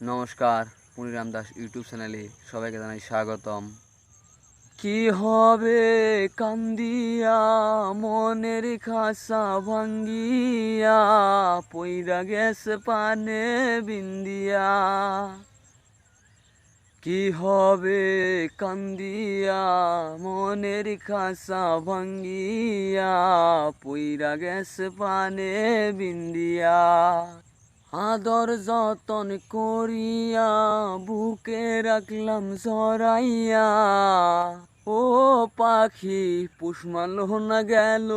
নমস্কার পুনিরাম দাস ইউটিউব চ্যানেলে সবাইকে জানাই স্বাগতম। কি হবে কান্দিয়া, মনের খাসা ভাঙ্গিয়া, পইরা গেছে পানে বিন্দিয়া। কি হবে কান্দিয়া, মনের খাসা ভাঙ্গিয়া, পইরা গেছে পানে বিন্দিয়া। আদর যতন করিয়া, বুকে রাখলাম জরাইয়া ও পাখি, পুষ্মালো না গেল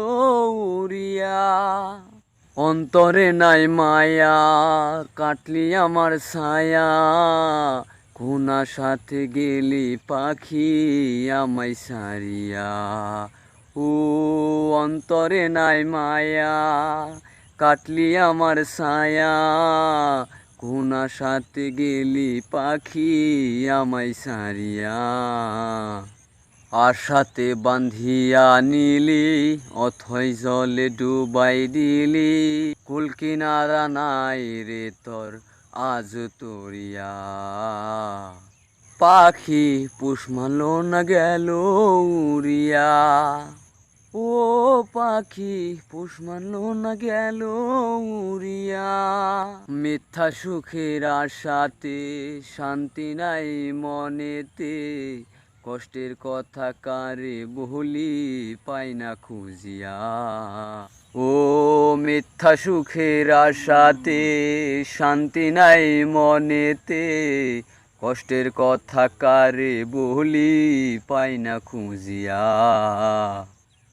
উড়িয়া। অন্তরে নাই মায়া, কাটলি আমার ছায়া। কোনা সাথে গেলি পাখি আমায় সারিয়া ও অন্তরে নাই মায়া কাটলি আমার ছায়া। কোনা সাথে গেলি পাখি আমায় সারিয়া আশাতে বান্ধিয়া নিলি, অথই জলে ডুবাই দিলি। কুল কিনারা নাই রে তোর আজ তোরিয়া। পাখি পুষমালো না গেল উড়িয়া। ও পাখি, পুষ মানলো না গেল উড়িয়া। মিথ্যা সুখের আশাতে, শান্তি নাই মনেতে। কষ্টের কথা কারে বলি পাই না খুঁজিয়া। ও মিথ্যা সুখের আশাতে, শান্তি নাই মনেতে। কষ্টের কথা কারে বলি পাই না খুঁজিয়া।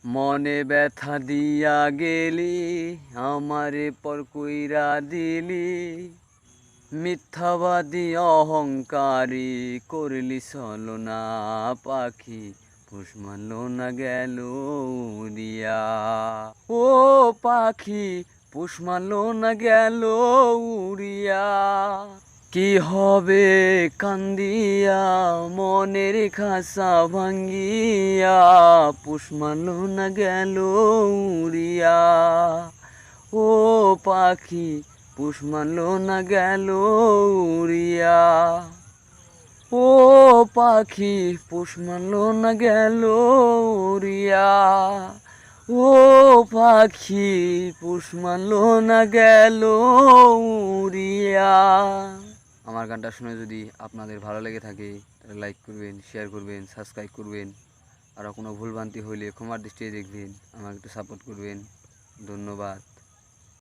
মনে ব্যথা দিয়া গেলি, আমারে পর কইরা দিলি। মিথ্যাবাদী অহংকারী করলি না পাখি পুষ না গেল উড়িয়া। ও পাখি পুষ না গেল উড়িয়া। কি হবে কান্দিয়া, মনের খাসা ভাঙ্গিয়া পুষমানো না গেল উড়িয়া। ও পাখি পুষমানো না গেল উড়িয়া। ও পাখি পুষমানো না গেল উড়িয়া। ও পাখি পুষমানো না গেল উড়িয়া। আমার গানটা শুনে যদি আপনাদের ভালো লেগে থাকে, তাহলে লাইক করবেন শেয়ার করবেন সাবস্ক্রাইব করবেন। আর কোনো ভুলভ্রান্তি হইলে ক্ষমার দৃষ্টিতে দেখবেন, আমাকে একটু সাপোর্ট করবেন। ধন্যবাদ।